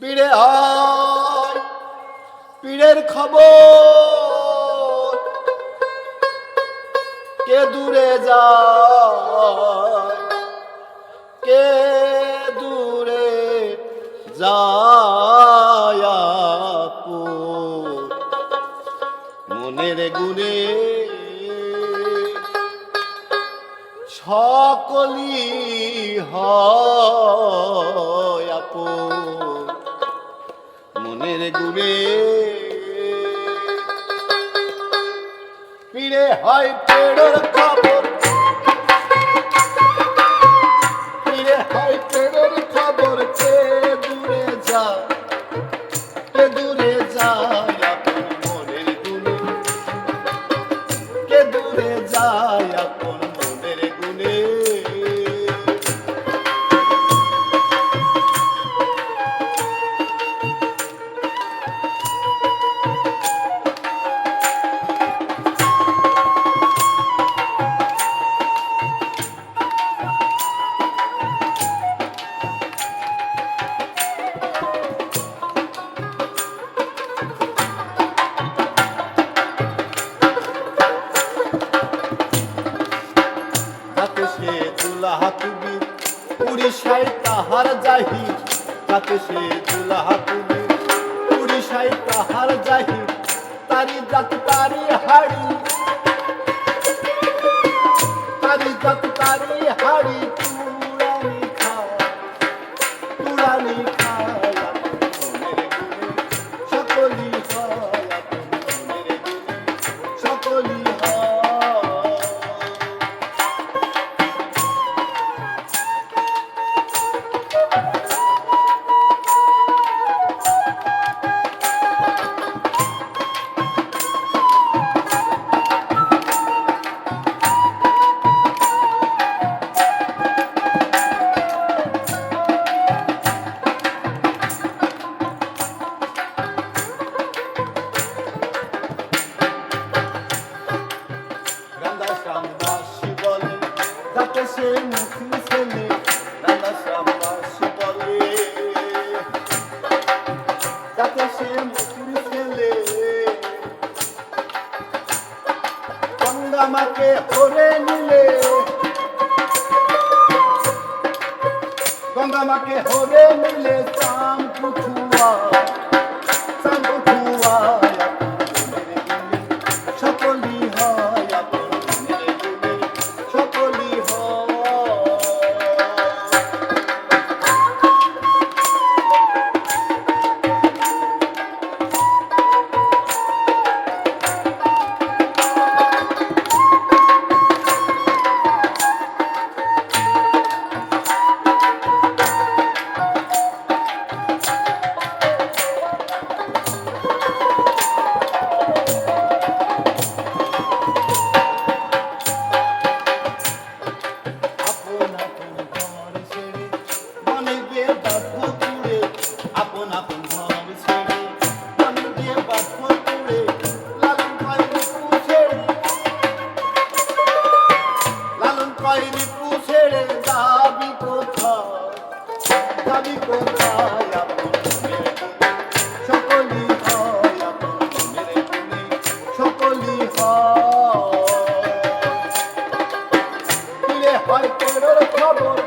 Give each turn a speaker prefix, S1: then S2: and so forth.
S1: পিড়ে হয় পিড়ের খবর কে দূরে যায়, কে দূরে যায়। মনের গুণে সকলি হয় আপন মনের ডুবে পিড়ে হয় পেড়ের খবর। যাতে সে দুলাহা তুমি সাই তাহার যাহি যাতে সে দুলাহা তুমি সাই তাহার যাহি তারি জাত তারি হাড়ি সে মুখি ছেলে শ্যাম দাসী বলে যাতে সে মুখি ছেলে। গঙ্গা মাকে হরে নিলে। গঙ্গা মাকে হরে নিলে চাম পুঠুয়া লালন পাইনি পুছেড়ে কোথায়? যাবি কোথায় সকলি হয় সকলি হয়। হয় খবর